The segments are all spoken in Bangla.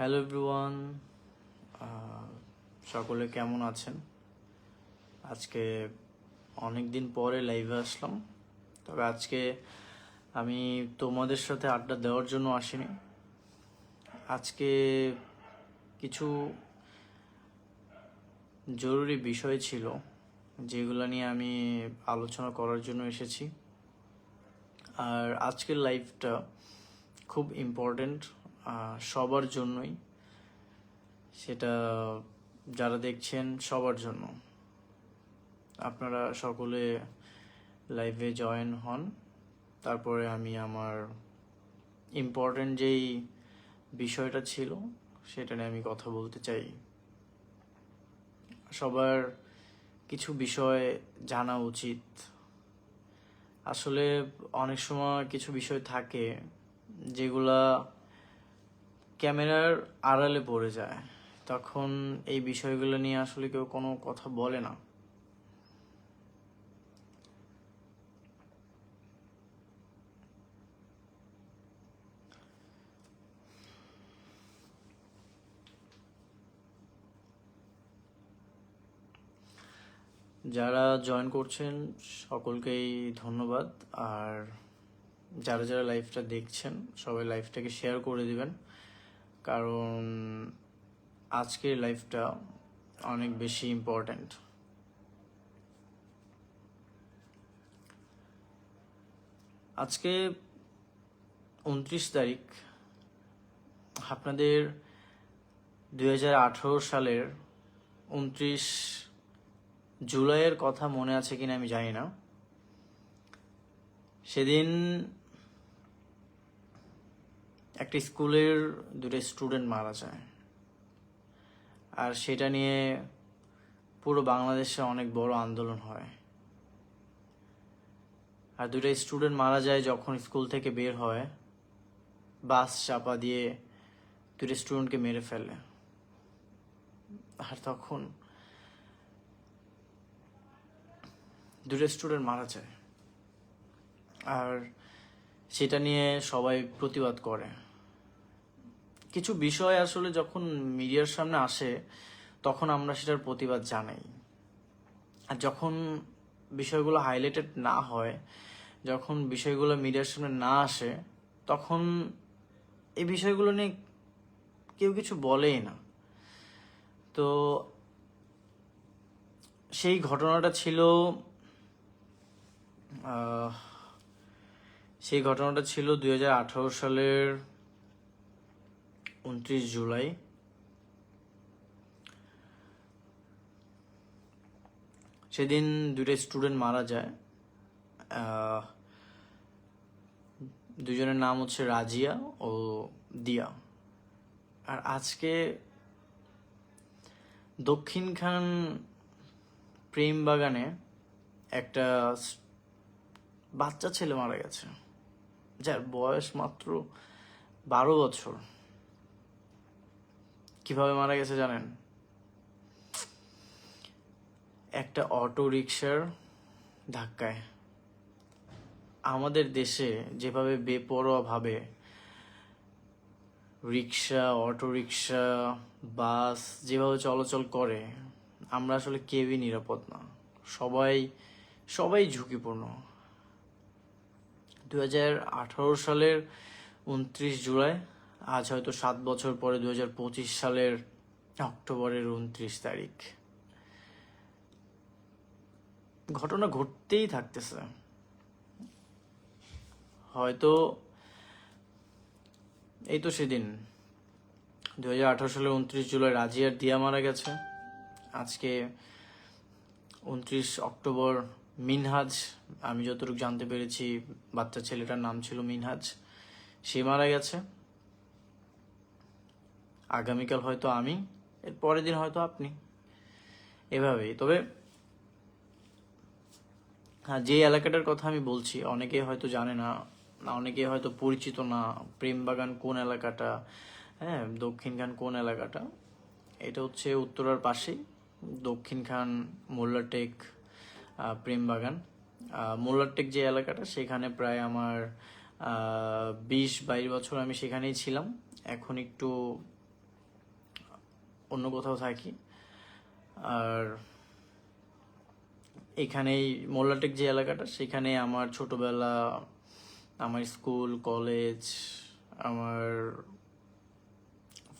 হ্যালো এভরিওয়ান সকলে কেমন আছেন? আজকে অনেক দিন পরে লাইভে আসলাম, তবে আজকে আমি তোমাদের সাথে আড্ডা দেওয়ার জন্য আসিনি। আজকে কিছু জরুরি বিষয় ছিল, যেগুলো নিয়ে আমি আলোচনা করার জন্য এসেছি। আর আজকের লাইভটা খুব ইম্পর্ট্যান্ট সবার জন্যই। সেটা যারা দেখছেন, সবার জন্য। আপনারা সকলে লাইভে জয়েন হন। তারপরে আমি আমার ইম্পর্ট্যান্ট যেই বিষয়টা ছিল, সেটা নিয়ে আমি কথা বলতে চাই। সবার কিছু বিষয় জানা উচিত। আসলে অনেক সময় কিছু বিষয় থাকে, যেগুলা ক্যামেরার আড়ালে পড়ে যায়। তখন এই বিষয়গুলো নিয়ে আসলে কেউ কোনো কথা বলে না। যারা জয়েন করছেন, সকলকেই ধন্যবাদ। আর যারা যারা লাইভটা দেখছেন, সবাই লাইভটাকে শেয়ার করে দিবেন। কারণ আজকের লাইফটা অনেক বেশি ইম্পর্ট্যান্ট আজকে উনত্রিশ তারিখ, আপনাদের দু হাজার আঠারো সালের উনত্রিশ জুলাইয়ের কথা মনে আছে কিনা আমি জানি না। সেদিন একটা স্কুলের দুটো স্টুডেন্ট মারা যায়। আর সেটা নিয়ে পুরো বাংলাদেশে অনেক বড় আন্দোলন হয়। আর দুটো স্টুডেন্ট মারা যায় যখন স্কুল থেকে বের হয়, বাস চাপা দিয়ে দুটো স্টুডেন্টকে মেরে ফেলে। আর তখন দুটো স্টুডেন্ট মারা যায়। আর সেটা নিয়ে সবাই প্রতিবাদ করে। কিছু বিষয় আসলে যখন মিডিয়ার সামনে আসে, তখন আমরা সেটার প্রতিবাদ জানাই। আর যখন বিষয়গুলো হাইলাইটেড না হয়, যখন বিষয়গুলো মিডিয়ার সামনে না আসে, তখন এই বিষয়গুলো নিয়ে কেউ কিছু বলেই না। তো সেই ঘটনাটা ছিল সেই ঘটনাটা ছিল দু হাজার আঠারো সালের উনত্রিশ জুলাই। সেদিন দুটো স্টুডেন্ট মারা যায়। দুজনের নাম হচ্ছে রাজিয়া ও দিয়া। আর আজকে দক্ষিণখান প্রেম বাগানে একটা বাচ্চা ছেলে মারা গেছে, যার বয়স মাত্র বারো বছর। কীভাবে মারা গেছে জানেন? একটা অটো রিক্সার ধাক্কায়। আমাদের দেশে যেভাবে বেপরোয়া ভাবে রিক্সা অটো রিক্সা বাস যেভাবে চলাচল করে, আমরা আসলে কেউই নিরাপদ না। সবাই সবাই ঝুঁকিপূর্ণ। দু হাজার আঠারো সালের উনত্রিশ জুলাই আজ হয়তো সাত বছর পরে দু হাজার পঁচিশ সালের অক্টোবরের উনত্রিশ তারিখ। ঘটনা ঘটতেই থাকতেছে। হয়তো এই তো সেদিন দু হাজার আঠারো সালের উনত্রিশ জুলাই রাজিয়ার দিয়া মারা গেছে। আজকে উনত্রিশ অক্টোবর মিনহাজ, আমি যতটুকু জানতে পেরেছি, বাচ্চা ছেলেটার নাম ছিল মিনহাজ, সে মারা গেছে। আগামীকাল হয়তো আমি, এর পরের দিন হয়তো আপনি। এভাবেই। তবে হ্যাঁ যে এলাকাটার কথা আমি বলছি, অনেকে হয়তো জানে না অনেকে হয়তো পরিচিত না প্রেমবাগান কোন এলাকাটা হ্যাঁ দক্ষিণখান কোন এলাকাটা? এটা হচ্ছে উত্তরার পাশেই দক্ষিণখান মোল্লাটেক প্রেমবাগান মোল্লাটেক যে এলাকাটা, সেখানে প্রায় আমার বিশ বাইশ বছর আমি সেখানেই ছিলাম। এখন একটু অন্য কোথাও থাকি। আর এখানেই মোল্লাটেক যে এলাকাটা, সেখানে আমার ছোটবেলা, আমার স্কুল, কলেজ, আমার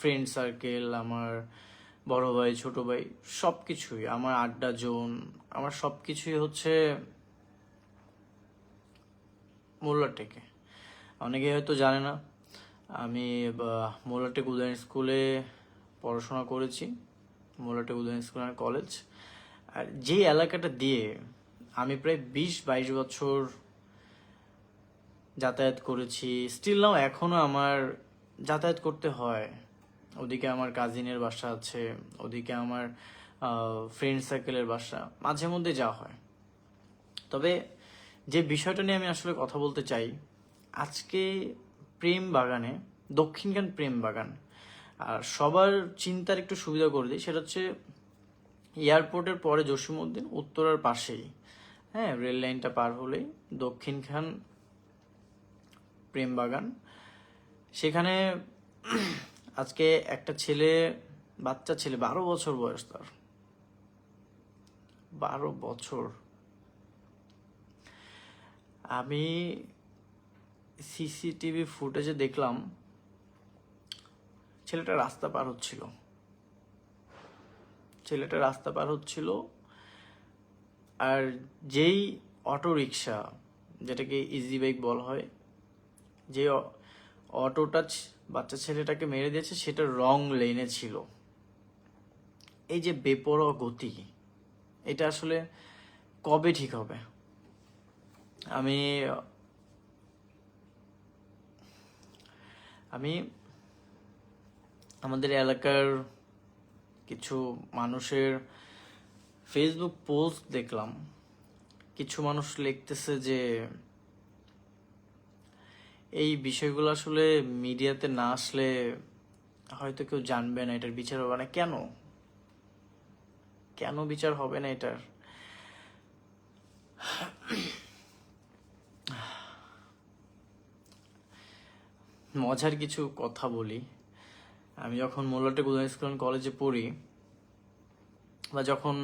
ফ্রেন্ড সার্কেল আমার বড় ভাই, ছোট ভাই সব কিছুই আমার আড্ডা জোন, আমার সব কিছুই হচ্ছে মোল্লাটেকে। অনেকে হয়তো জানে না, আমি মোল্লাটেক উদয়ন স্কুলে পড়াশোনা করেছি মোল্লাটেক উদয়ন স্কুল কলেজ। আর যে এলাকাটা দিয়ে আমি প্রায় বিশ বাইশ বছর যাতায়াত করেছি স্টিল নাও এখনও আমার যাতায়াত করতে হয়। ওদিকে আমার কাজিনের বাসা আছে, ওদিকে আমার ফ্রেন্ড সার্কেলের বাসা, মাঝে মধ্যে যাওয়া হয়। তবে যে বিষয়টা নিয়ে আমি আসলে কথা বলতে চাই, আজকে প্রেম বাগানে, দক্ষিণখান প্রেম বাগান আর সবার চিন্তার একটু সুবিধা করে দিই, সেটা হচ্ছে এয়ারপোর্টের পরে জসিমউদ্দিন উত্তরার পাশেই। হ্যাঁ রেল লাইনটা পার হলেই দক্ষিণখান প্রেম বাগান সেখানে আজকে একটা ছেলে, বাচ্চা ছেলে, বারো বছর বয়স তার। বারো বছর। আমি সিসিটিভি ফুটেজে দেখলাম ছেলেটা রাস্তা পার হচ্ছিল। ছেলেটা রাস্তা পার হচ্ছিল আর যেই অটো রিক্সা যেটাকে ইজি বাইক বলা হয়, যে অটোটা বাচ্চা ছেলেটাকে মেরে দিয়েছে, সেটা রং লেনে ছিল। এই যে বেপরোয়া গতি, এটা আসলে কবে ঠিক হবে? আমি আমি আমাদের এলাকার কিছু মানুষের ফেসবুক পোস্ট দেখলাম। কিছু মানুষ লিখতেছে যে, এই বিষয়গুলো আসলে মিডিয়াতে না আসলে হয়তো কেউ জানবে না, এটার বিচার হবে না। কেন? কেন বিচার হবে না এটার? মজার কিছু কথা বলি। আমি যখন মোল্লাটেক স্কুল কলেজে পড়ি বা যখন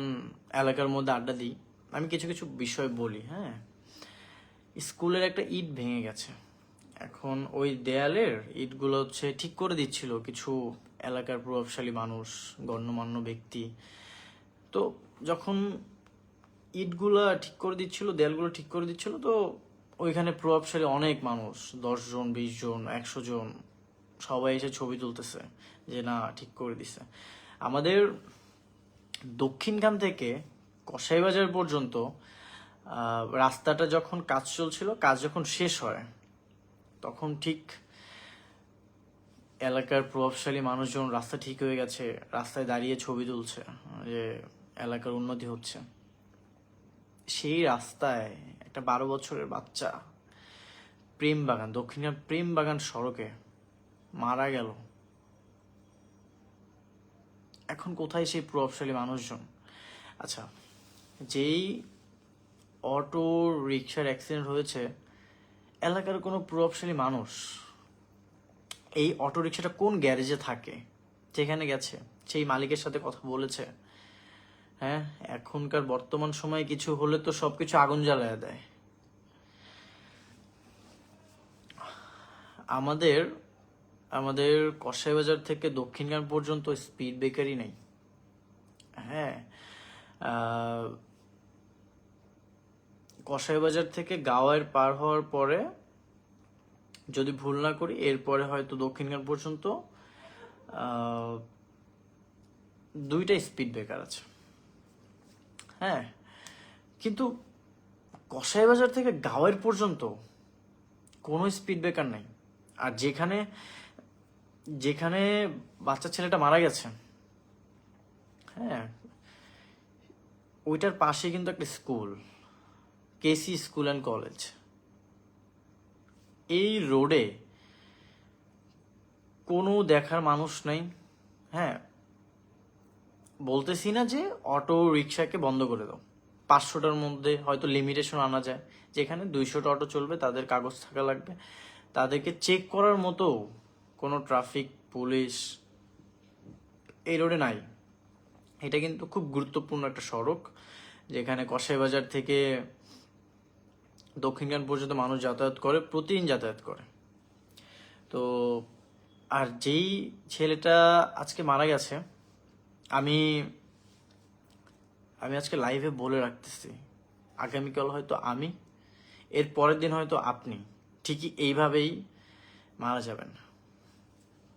এলাকার মধ্যে আড্ডা দিই, আমি কিছু কিছু বিষয় বলি হ্যাঁ? স্কুলের একটা ইট ভেঙে গেছে। এখন ওই দেয়ালের ইটগুলো হচ্ছে ঠিক করে দিচ্ছিল কিছু এলাকার প্রভাবশালী মানুষ, গণ্যমান্য ব্যক্তি। তো যখন ইটগুলা ঠিক করে দিচ্ছিল, দেয়ালগুলো ঠিক করে দিচ্ছিল, তো ওইখানে প্রভাবশালী অনেক মানুষ দশজন বিশ জন, একশো জন সবাই এসে ছবি তুলতেছে যে, না, ঠিক করে দিছে। আমাদের দক্ষিণখান থেকে কসাইবাজার পর্যন্ত রাস্তাটা যখন কাজ চলছিল, কাজ যখন শেষ হয়, তখন ঠিক এলাকার প্রভাবশালী মানুষজন, রাস্তা ঠিক হয়ে গেছে, রাস্তায় দাঁড়িয়ে ছবি তুলছে, যে এলাকার উন্নতি হচ্ছে। সেই রাস্তায় একটা বারো বছরের বাচ্চা প্রেম বাগান দক্ষিণের প্রেম বাগান সড়কে মারা গেল। এখন কোথায় সেই প্রভাবশালী মানুষজন? আচ্ছা যেই অটো রিক্সার অ্যাক্সিডেন্ট হয়েছে, এলাকার কোনো প্রভাবশালী মানুষ এই অটো রিক্সাটা কোন গ্যারেজে থাকে? যেখানে গেছে, সেই মালিকের সাথে কথা বলেছে। হ্যাঁ এখনকার বর্তমান সময়ে কিছু হলে তো সবকিছু আগুন জ্বালায় দেয়। আমাদের আমাদের কসাইবাজার থেকে দক্ষিণগান পর্যন্ত স্পিড ব্রেকারই নেই। হ্যাঁ কসাইবাজার থেকে গাওয়ার পার হওয়ার পরে যদি ভুল না করি, এরপরে হয়তো দক্ষিণগান পর্যন্ত দুইটা স্পিড ব্রেকার আছে। হ্যাঁ কিন্তু কসাইবাজার থেকে গাওয়ার পর্যন্ত কোনো স্পিড ব্রেকার নেই। আর যেখানে যেখানে বাচ্চা ছেলেটা মারা গেছে হ্যাঁ ওইটার পাশে কিন্তু একটা school KC school and college. এই রোডে কোনো দেখার মানুষ নেই হ্যাঁ বলতেছি না যে অটো রিক্সাকে বন্ধ করে দাও। পাঁচশোটার মধ্যে হয়তো লিমিটেশন আনা যায়। যেখানে দুইশোটা অটো চলবে, তাদের কাগজ থাকা লাগবে। তাদেরকে চেক করার মতো কোনো ট্রাফিক পুলিশ এই রোডে নাই। এটা কিন্তু খুব গুরুত্বপূর্ণ একটা সড়ক, যেখানে কসাই বাজার থেকে দক্ষিণখান পর্যন্ত মানুষ যাতায়াত করে, প্রতিদিন যাতায়াত করে। তো আর যেই ছেলেটা আজকে মারা গেছে, আমি আমি আজকে লাইভে বলে রাখতেছি, আগামীকাল হয়তো আমি, এর পরের দিন হয়তো আপনি, ঠিকই এইভাবেই মারা যাবেন।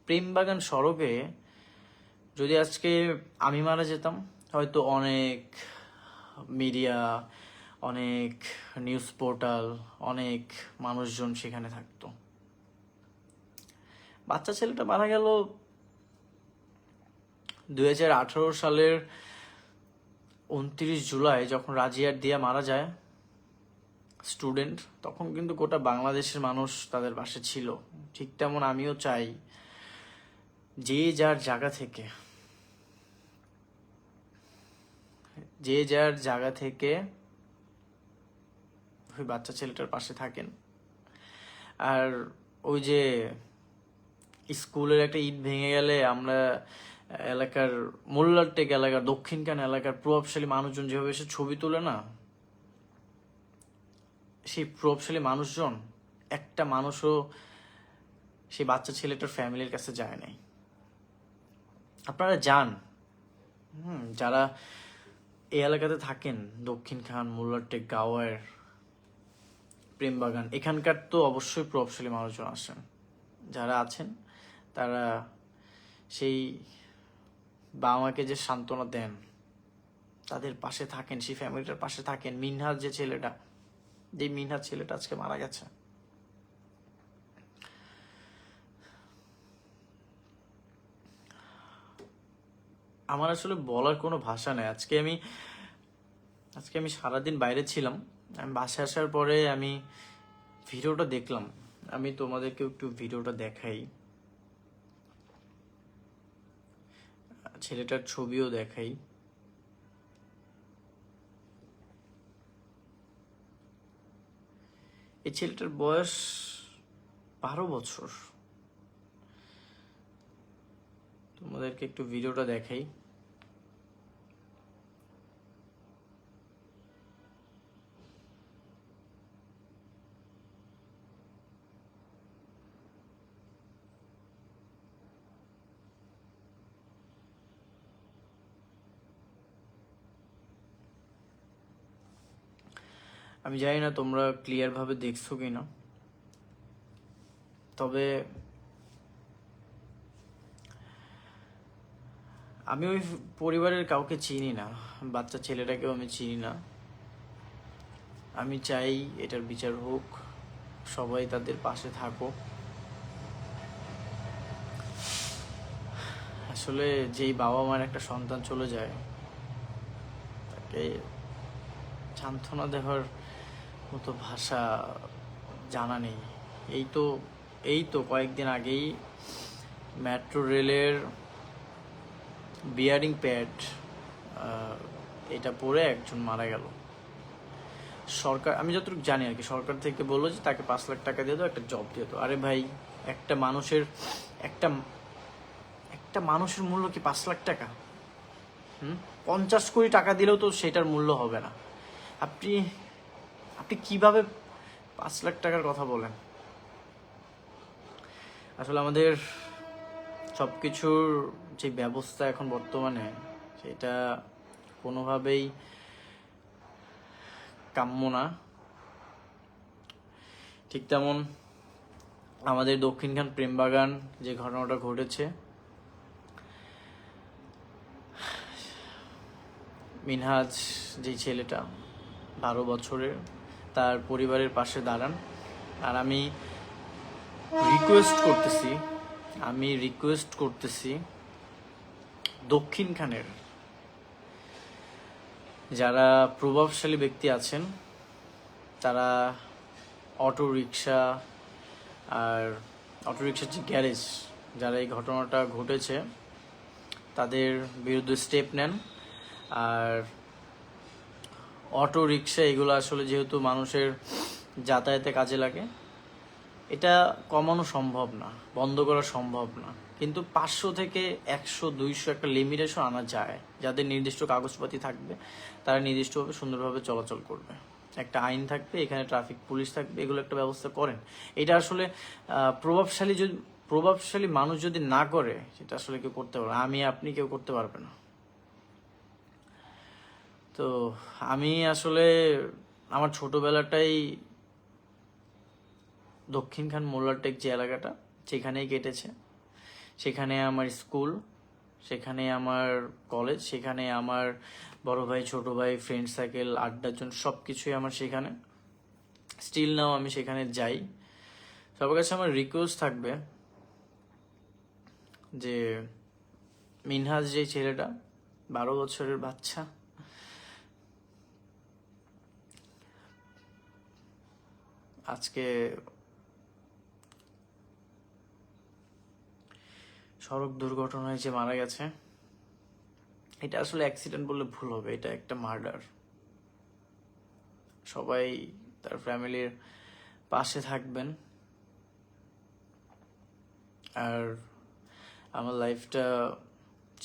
প্রেমবাগান সড়কে যদি আজকে আমি মারা যেতাম, হয়তো অনেক মিডিয়া, অনেক নিউজ পোর্টাল, অনেক মানুষজন সেখানে থাকতো। বাচ্চা ছেলেটা মারা গেল দুই হাজার আঠারো সালের উনত্রিশ জুলাই, যখন রাজিয়ার দিয়া মারা যায় স্টুডেন্ট, তখন কিন্তু গোটা বাংলাদেশের মানুষ তাদের পাশে ছিল। ঠিক তেমন আমিও চাই যে যার জায়গা থেকে, যে যার জায়গা থেকে ওই বাচ্চা ছেলেটার পাশে থাকেন। আর ওই যে স্কুলের একটা ইট ভেঙে গেলে আমরা এলাকার মোল্লারটেক এলাকার দক্ষিণখান এলাকার প্রভাবশালী মানুষজন যেভাবে এসে ছবি তোলে না, সেই প্রভাবশালী মানুষজন, একটা মানুষও সেই বাচ্চা ছেলেটার ফ্যামিলির কাছে যায় নাই। আপনারা যান। হুম, যারা এই এলাকাতে থাকেন, দক্ষিণ খান মোল্লারটেক গাওয়ার, প্রেমবাগান, এখানকার তো অবশ্যই প্রভাবশালী মানুষজন আসেন। যারা আছেন, তারা সেই বাবা মাকে যে সান্ত্বনা দেন, তাদের পাশে থাকেন, সেই ফ্যামিলিটার পাশে থাকেন। মিনহাজ যে ছেলেটা, যে মিনহাজ ছেলেটা আজকে মারা গেছে। আমার আসলে বলার কোনো ভাষা নেই। আজকে আমি আজকে আমি সারাদিন বাইরে ছিলাম। আমি বাসায় আসার পরে আমি ভিডিওটা দেখলাম। আমি তোমাদেরকে একটু ভিডিওটা দেখাই। ছেলেটার ছবিও দেখাই। এই ছেলেটার বয়স বারো বছর। তোমাদেরকে একটু ভিডিওটা দেখাই। আমি জানি না তোমরা ক্লিয়ার ভাবে দেখছ কিনা। তবে আমি ওই পরিবারের কাউকে চিনি না, বাচ্চা ছেলেটাকেও আমি চিনি না। আমি চাই এটার বিচার হোক, সবাই তাদের পাশে থাকো আসলে যেই বাবা মার একটা সন্তান চলে যায়, তাকে সান্ত্বনা দেওয়ার মতো ভাষা জানা নেই। এই তো এই তো কয়েকদিন আগেই মেট্রো রেলের বিয়ারিং প্যাড এটা পরে একজন মারা গেল। সরকার, আমি যতটুকু জানি আর কি, সরকার থেকে বলল যে তাকে পাঁচ লাখ টাকা দিয়ে দাও, একটা জব দিয়ে দাও। আরে ভাই, একটা মানুষের, একটা একটা মানুষের মূল্য কি পাঁচ লাখ টাকা? হুম? পঞ্চাশ কোটি টাকা দিলেও তো সেটার মূল্য হবে না। আপনি আপনি কীভাবে পাঁচ লাখ টাকার কথা বলেন? আসলে আমাদের সব কিছুর যে ব্যবস্থা এখন বর্তমানে, সেটা কোনোভাবেই কাম্য না। ঠিক তেমন আমাদের দক্ষিণখান প্রেমবাগান যে ঘটনাটা ঘটেছে, মিনহাজ যে ছেলেটা, বারো বছরের তার পরিবারের পাশে দাঁড়ান। আর আমি রিকোয়েস্ট করতেছি, আমি রিকোয়েস্ট করতেছি দক্ষিণখানের যারা প্রভাবশালী ব্যক্তি আছেন, তারা অটো রিক্সা আর অটো রিক্সার যে গ্যারেজ, যারা এই ঘটনাটা ঘটেছে, তাদের বিরুদ্ধে স্টেপ নেন। আর অটো রিক্সা এগুলো আসলে যেহেতু মানুষের যাতায়াতে কাজে লাগে, এটা কমানো সম্ভব না, বন্ধ করা সম্ভব না। কিন্তু পাঁচশো থেকে একশো, দুইশো একটা লিমিটেশন আনা যায়, যাদের নির্দিষ্ট কাগজপাতি থাকবে, তারা নির্দিষ্টভাবে সুন্দরভাবে চলাচল করবে। একটা আইন থাকবে, এখানে ট্রাফিক পুলিশ থাকবে, এগুলো একটা ব্যবস্থা করেন। এটা আসলে প্রভাবশালী যদি, প্রভাবশালী মানুষ যদি না করে, সেটা আসলে কেউ করতে পারবে। আমি, আপনি কেউ করতে পারবে না। তো আমি আসলে আমার ছোটবেলাটাই দক্ষিণখান মোল্লারটেক যে এলাকাটা, সেখানেই কেটেছে। সেখানে আমার স্কুল, সেখানে আমার কলেজ, সেখানে আমার বড় ভাই, ছোট ভাই, ফ্রেন্ড সার্কেল, আড্ডার জন্য সব কিছুই আমার সেখানে। স্টিল নাও আমি সেখানে যাই। সবার কাছে আমার রিকোয়েস্ট থাকবে যে মিনহাজ যে ছেলেটা, বারো বছরের বাচ্চা আজকে সড়ক দুর্ঘটনায় যে মারা গেছে, এটা আসলে অ্যাক্সিডেন্ট বললে ভুল হবে, এটা একটা মার্ডার সবাই তার ফ্যামিলির পাশে থাকবেন। আর আমার লাইফটা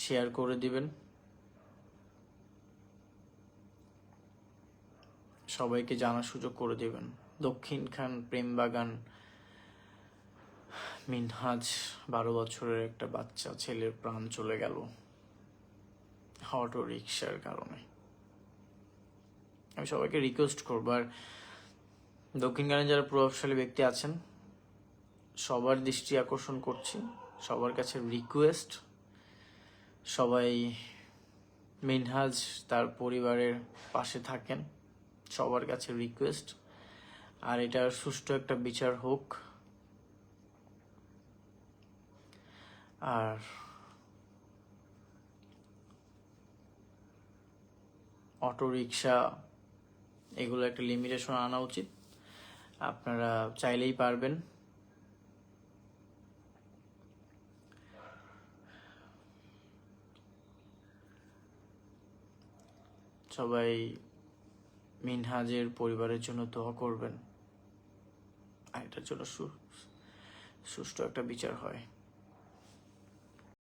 শেয়ার করে দিবেন। সবাইকে জানার সুযোগ করে দিবেন। দক্ষিণ খান, প্রেমবাগান, মিনহাজ, বারো বছরের একটা বাচ্চা, ছেলের প্রাণ চলে গেল অটো রিক্সার কারণে। আমি সবাইকে রিকোয়েস্ট করব। আর দক্ষিণখানে যারা প্রভাবশালী ব্যক্তি আছেন, সবার দৃষ্টি আকর্ষণ করছি, সবার কাছে রিকোয়েস্ট সবাই মিনহাজ তার পরিবারের পাশে থাকেন, সবার কাছে রিকোয়েস্ট আর এটার সুষ্ঠু একটা বিচার হোক। আর অটো রিক্সা এগুলো একটা লিমিটেশন আনা উচিত। আপনারা চাইলেই পারবেন। সবাই মিনহাজের পরিবারের জন্য দোয়া করবেন। আর এটার জন্য সুষ্ঠু একটা বিচার হয়।